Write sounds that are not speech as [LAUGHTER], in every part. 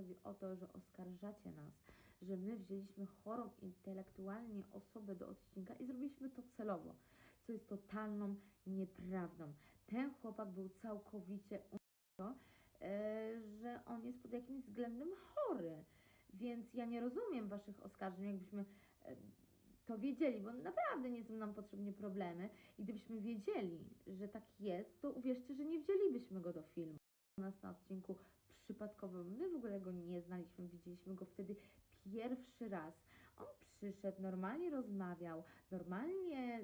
chodzi o to, że oskarżacie nas, że my wzięliśmy chorą intelektualnie osobę do odcinka i zrobiliśmy to celowo, co jest totalną nieprawdą. Ten chłopak był całkowicie to, e, że on jest pod jakimś względem chory. Więc ja nie rozumiem waszych oskarżeń, jakbyśmy e, to wiedzieli, bo naprawdę nie są nam potrzebne problemy. I gdybyśmy wiedzieli, że tak jest, to uwierzcie, że nie wzięlibyśmy go do filmu. U nas na odcinku przypadkowym, my w ogóle go nie znaliśmy, widzieliśmy go wtedy pierwszy raz. On przyszedł, normalnie rozmawiał, normalnie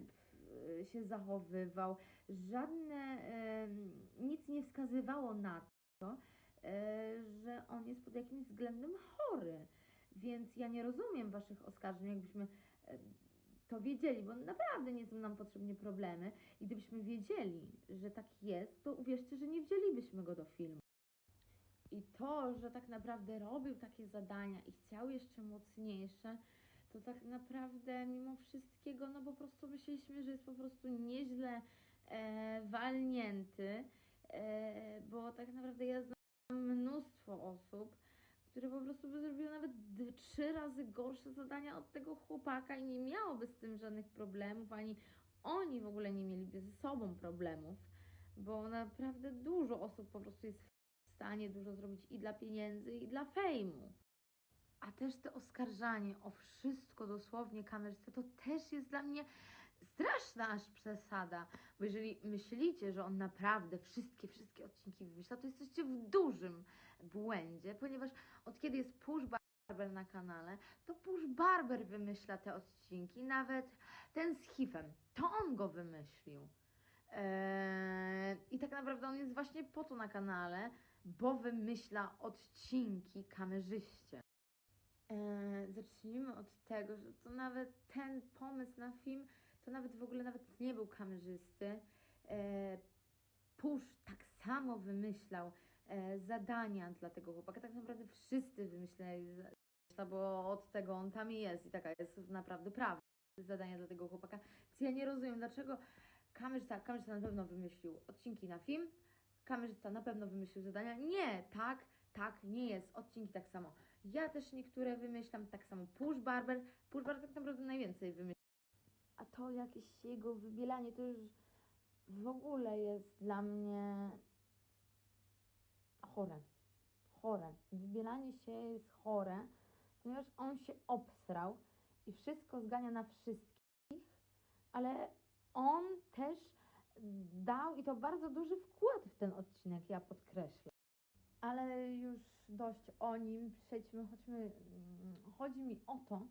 e, się zachowywał, żadne, nic nie wskazywało na to, e, że on jest pod jakimś względem chory. Więc ja nie rozumiem waszych oskarżeń, jakbyśmy e, to wiedzieli, bo naprawdę nie są nam potrzebne problemy. I gdybyśmy wiedzieli, że tak jest, to uwierzcie, że nie wzięlibyśmy go do filmu. I to, że tak naprawdę robił takie zadania i chciał jeszcze mocniejsze, to tak naprawdę mimo wszystkiego, no po prostu myśleliśmy, że jest po prostu nieźle e, walnięty, e, bo tak naprawdę ja znam mnóstwo osób, które po prostu by zrobiły nawet trzy razy gorsze zadania od tego chłopaka i nie miałoby z tym żadnych problemów, ani oni w ogóle nie mieliby ze sobą problemów, bo naprawdę dużo osób po prostu jest stanie dużo zrobić i dla pieniędzy, i dla fejmu. A też te oskarżanie o wszystko dosłownie kamerzysta, to też jest dla mnie straszna aż przesada. Bo jeżeli myślicie, że on naprawdę wszystkie, wszystkie odcinki wymyśla, to jesteście w dużym błędzie, ponieważ od kiedy jest Push Barber na kanale, to Push Barber wymyśla te odcinki, nawet ten z Hifem, to on go wymyślił. Eee, I tak naprawdę on jest właśnie po to na kanale, bo wymyśla odcinki kamerzyście. Eee, zacznijmy od tego, że to nawet ten pomysł na film, to nawet w ogóle nawet nie był kamerzysty. Eee, Push tak samo wymyślał zadania dla tego chłopaka. Tak naprawdę wszyscy wymyśleli, bo od tego on tam jest i taka jest naprawdę prawda. Zadania dla tego chłopaka. Więc ja nie rozumiem, dlaczego kamerzysta, kamerzysta na pewno wymyślił odcinki na film, kamerzysta na pewno wymyślił zadania. Nie, tak, tak, nie jest. Odcinki tak samo. Ja też niektóre wymyślam tak samo. Push Barber, Push Barber tak naprawdę najwięcej wymyślił. A to jakieś jego wybielanie to już w ogóle jest dla mnie chore. Chore. Wybielanie się jest chore, ponieważ on się obsrał i wszystko zgania na wszystkich, ale on też dał i to bardzo duży wkład w ten odcinek, ja podkreślę. Ale już dość o nim, przejdźmy, chodźmy. mm, Chodzi mi o to,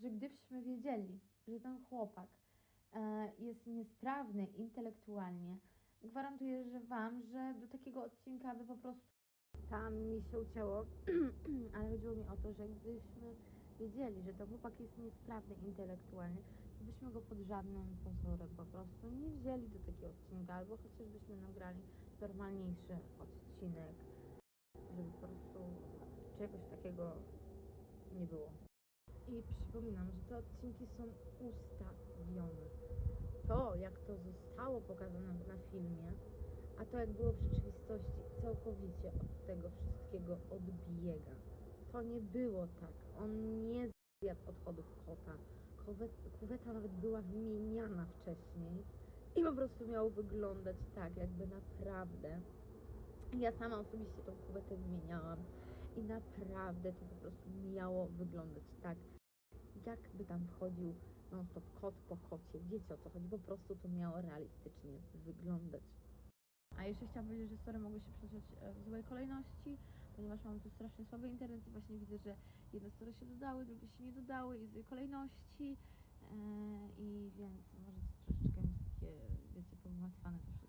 że gdybyśmy wiedzieli, że ten chłopak e, jest niesprawny intelektualnie, gwarantuję, że Wam, że do takiego odcinka by po prostu tam mi się ucięło, [CLEARS THROAT] ale chodziło mi o to, że gdybyśmy wiedzieli, że ten chłopak jest niesprawny intelektualnie, byśmy go pod żadnym pozorem po prostu nie wzięli do takiego odcinka, albo chociażbyśmy nagrali normalniejszy odcinek, żeby po prostu czegoś takiego nie było. I przypominam, że te odcinki są ustawione. To, jak to zostało pokazane na filmie, a to, jak było w rzeczywistości, całkowicie od tego wszystkiego odbiega. To nie było tak. On nie zjadł odchodów kota. Kuweta nawet była wymieniana wcześniej i po prostu miało wyglądać tak, jakby naprawdę. Ja sama osobiście tą kuwetę wymieniałam i naprawdę to po prostu miało wyglądać tak, jakby tam wchodził non-stop kot po kocie. Wiecie o co chodzi, po prostu to miało realistycznie wyglądać. A jeszcze chciałam powiedzieć, że story mogły się przeczytać e, w złej kolejności, ponieważ mam tu strasznie słaby internet i właśnie widzę, że jedne story się dodały, drugie się nie dodały i złej kolejności. E, I więc może troszeczkę jest takie, wiecie, pogmatwane to wszystko.